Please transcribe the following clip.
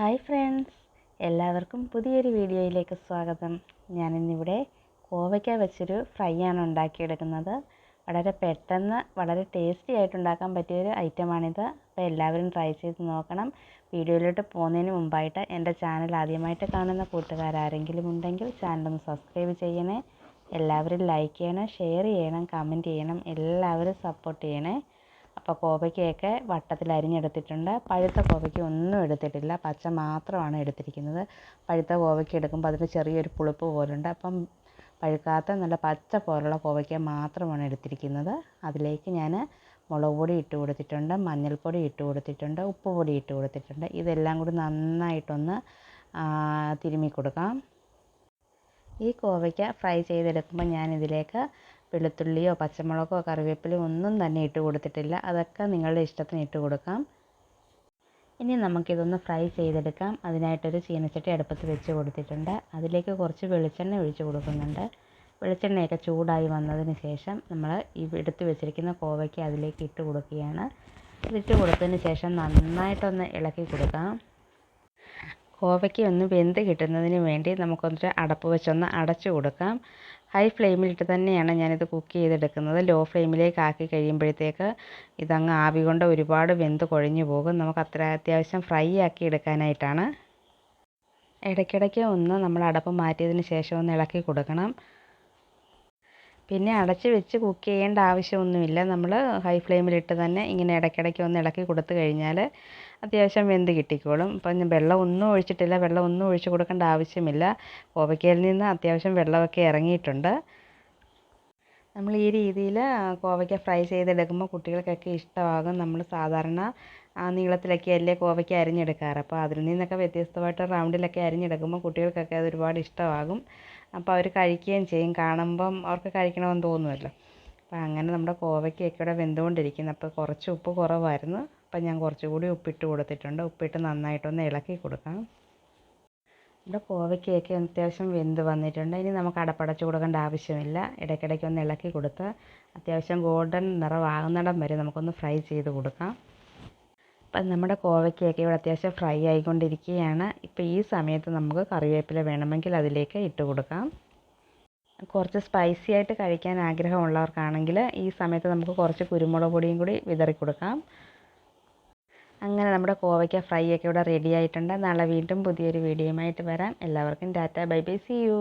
Hi friends. എല്ലാവർക്കും പുതിയൊരു വീഡിയോയിലേക്ക് സ്വാഗതം. ഞാനിന്നിവിടെ കോവയ്ക്ക വെച്ചൊരു ഫ്രൈ ആണ് ഉണ്ടാക്കിയെടുക്കുന്നത്. വളരെ പെട്ടെന്ന് വളരെ ടേസ്റ്റി ആയിട്ട് ഉണ്ടാക്കാൻ പറ്റിയൊരു ഐറ്റമാണിത്. അപ്പോൾ എല്ലാവരും ട്രൈ ചെയ്ത് നോക്കണം. വീഡിയോയിലോട്ട് പോകുന്നതിന് മുമ്പായിട്ട് എന്റെ ചാനൽ ആദ്യമായിട്ട് കാണുന്ന കൂട്ടുകാരാരെങ്കിലും ഉണ്ടെങ്കിൽ ചാനൽ ഒന്ന് സബ്സ്ക്രൈബ് ചെയ്യണേ. എല്ലാവരും ലൈക്ക് ചെയ്യണം ഷെയർ ചെയ്യണം കമന്റ് ചെയ്യണം എല്ലാവരും സപ്പോർട്ട് ചെയ്യണേ. കോവയ്ക്കയൊക്കെ വട്ടത്തിൽ അരിഞ്ഞെടുത്തിട്ടുണ്ട്. പഴുത്ത കോവയ്ക്ക ഒന്നും എടുത്തിട്ടില്ല. പച്ച മാത്രമാണ് എടുത്തിരിക്കുന്നത്. പഴുത്ത കോവയ്ക്ക എടുക്കുമ്പോൾ അതിന് ചെറിയൊരു പുളിപ്പ് പോലുണ്ട്. അപ്പം പഴുക്കാത്ത നല്ല പച്ച പോലുള്ള കോവയ്ക്ക മാത്രമാണ് എടുത്തിരിക്കുന്നത്. അതിലേക്ക് ഞാൻ മുളക് പൊടി ഇട്ട് കൊടുത്തിട്ടുണ്ട് മഞ്ഞൾപ്പൊടി ഇട്ട് കൊടുത്തിട്ടുണ്ട് ഉപ്പ് പൊടി ഇട്ട് കൊടുത്തിട്ടുണ്ട്. ഇതെല്ലാം കൂടി നന്നായിട്ടൊന്ന് തിരുമ്മി കൊടുക്കാം. ഈ കോവയ്ക്ക ഫ്രൈ ചെയ്തെടുക്കുമ്പോൾ ഞാൻ ഇതിലേക്ക് വെളുത്തുള്ളിയോ പച്ചമുളകോ കറിവേപ്പിലയോ ഒന്നും തന്നെ ഇട്ട് കൊടുത്തിട്ടില്ല. അതൊക്കെ നിങ്ങളുടെ ഇഷ്ടത്തിന് ഇട്ട് കൊടുക്കാം. ഇനി നമുക്കിതൊന്ന് ഫ്രൈ ചെയ്തെടുക്കാം. അതിനായിട്ടൊരു ചീനച്ചട്ടി അടുപ്പത്ത് വെച്ച് കൊടുത്തിട്ടുണ്ട്. അതിലേക്ക് കുറച്ച് വെളിച്ചെണ്ണ ഒഴിച്ച് കൊടുക്കുന്നുണ്ട്. വെളിച്ചെണ്ണയൊക്കെ ചൂടായി വന്നതിന് ശേഷം നമ്മൾ ഈ എടുത്ത് വെച്ചിരിക്കുന്ന കോവയ്ക്ക് അതിലേക്ക് ഇട്ട് കൊടുക്കുകയാണ്. ഇട്ട് കൊടുത്തതിന് ശേഷം നന്നായിട്ടൊന്ന് ഇളക്കി കൊടുക്കാം. കോവയ്ക്ക് ഒന്ന് വെന്ത് കിട്ടുന്നതിന് വേണ്ടി നമുക്കൊന്നൊരു അടപ്പ് വെച്ചൊന്ന് അടച്ചു കൊടുക്കാം. ഹൈ ഫ്ലെയിമിലിട്ട് തന്നെയാണ് ഞാനിത് കുക്ക് ചെയ്തെടുക്കുന്നത്. ലോ ഫ്ലെയിമിലേക്ക് ആക്കി കഴിയുമ്പോഴത്തേക്ക് ഇതങ്ങ് ആവി കൊണ്ട് ഒരുപാട് വെന്ത് കുഴഞ്ഞു പോകും. നമുക്ക് അത്ര അത്യാവശ്യം ഫ്രൈ ആക്കി എടുക്കാനായിട്ടാണ്. ഇടയ്ക്കിടയ്ക്ക് ഒന്ന് നമ്മൾ അടപ്പ് മാറ്റിയതിന് ശേഷം ഒന്ന് ഇളക്കി കൊടുക്കണം. പിന്നെ അടച്ച് വെച്ച് കുക്ക് ചെയ്യേണ്ട ആവശ്യമൊന്നുമില്ല. നമ്മൾ ഹൈ ഫ്ലെയിമിലിട്ട് തന്നെ ഇങ്ങനെ ഇടയ്ക്കിടയ്ക്ക് ഒന്ന് ഇളക്കി കൊടുത്തു കഴിഞ്ഞാൽ അത്യാവശ്യം വെന്ത് കിട്ടിക്കോളും. ഇപ്പം വെള്ളം ഒന്നും ഒഴിച്ചിട്ടില്ല. വെള്ളം ഒന്നും ഒഴിച്ച് കൊടുക്കേണ്ട ആവശ്യമില്ല. കോവയ്ക്കയിൽ നിന്ന് അത്യാവശ്യം വെള്ളമൊക്കെ ഇറങ്ങിയിട്ടുണ്ട്. നമ്മൾ ഈ രീതിയിൽ കോവയ്ക്ക ഫ്രൈ ചെയ്തെടുക്കുമ്പോൾ കുട്ടികൾക്കൊക്കെ ഇഷ്ടമാകും. നമ്മൾ സാധാരണ നീളത്തിലൊക്കെ അല്ലേ കോവയ്ക്ക അരിഞ്ഞെടുക്കാറ്. അപ്പോൾ അതിൽ നിന്നൊക്കെ വ്യത്യസ്തമായിട്ട് റൗണ്ടിലൊക്കെ അരിഞ്ഞെടുക്കുമ്പോൾ കുട്ടികൾക്കൊക്കെ അത് ഒരുപാട് ഇഷ്ടമാകും. അപ്പോൾ അവർ കഴിക്കുകയും ചെയ്യും. കാണുമ്പം അവർക്ക് കഴിക്കണമെന്ന് തോന്നുമല്ലോ. അപ്പോൾ അങ്ങനെ നമ്മുടെ കോവയ്ക്കൊക്കെ ഇവിടെ വെന്തുകൊണ്ടിരിക്കുന്നു. അപ്പോൾ കുറച്ച് ഉപ്പ് കുറവായിരുന്നു. അപ്പോൾ ഞാൻ കുറച്ചുകൂടി ഉപ്പിട്ട് കൊടുത്തിട്ടുണ്ട്. ഉപ്പിട്ട് നന്നായിട്ടൊന്ന് ഇളക്കി കൊടുക്കാം. ഇവിടെ കോവയ്ക്കൊക്കെ അത്യാവശ്യം വെന്ത് വന്നിട്ടുണ്ട്. ഇനി നമുക്ക് അടപ്പടച്ച് കൊടുക്കേണ്ട ആവശ്യമില്ല. ഇടയ്ക്കിടയ്ക്ക് ഒന്ന് ഇളക്കി കൊടുത്ത് അത്യാവശ്യം ഗോൾഡൻ നിറമാകുന്നിടം വരെ നമുക്കൊന്ന് ഫ്രൈ ചെയ്ത് കൊടുക്കാം. അപ്പം നമ്മുടെ കോവയ്ക്കൊക്കെ ഇവിടെ അത്യാവശ്യം ഫ്രൈ ആയിക്കൊണ്ടിരിക്കുകയാണ്. ഇപ്പോൾ ഈ സമയത്ത് നമുക്ക് കറിവേപ്പില വേണമെങ്കിൽ അതിലേക്ക് ഇട്ട് കൊടുക്കാം. കുറച്ച് സ്പൈസി ആയിട്ട് കഴിക്കാൻ ആഗ്രഹമുള്ളവർക്കാണെങ്കിൽ ഈ സമയത്ത് നമുക്ക് കുറച്ച് കുരുമുളക് പൊടിയും കൂടി വിതറി കൊടുക്കാം. അങ്ങനെ നമ്മുടെ കോവയ്ക്ക ഫ്രൈ ഒക്കെ ഇവിടെ റെഡി ആയിട്ടുണ്ട്. നാളെ വീണ്ടും പുതിയൊരു വീഡിയോയുമായിട്ട് വരാം. എല്ലാവർക്കും tata bye bye see you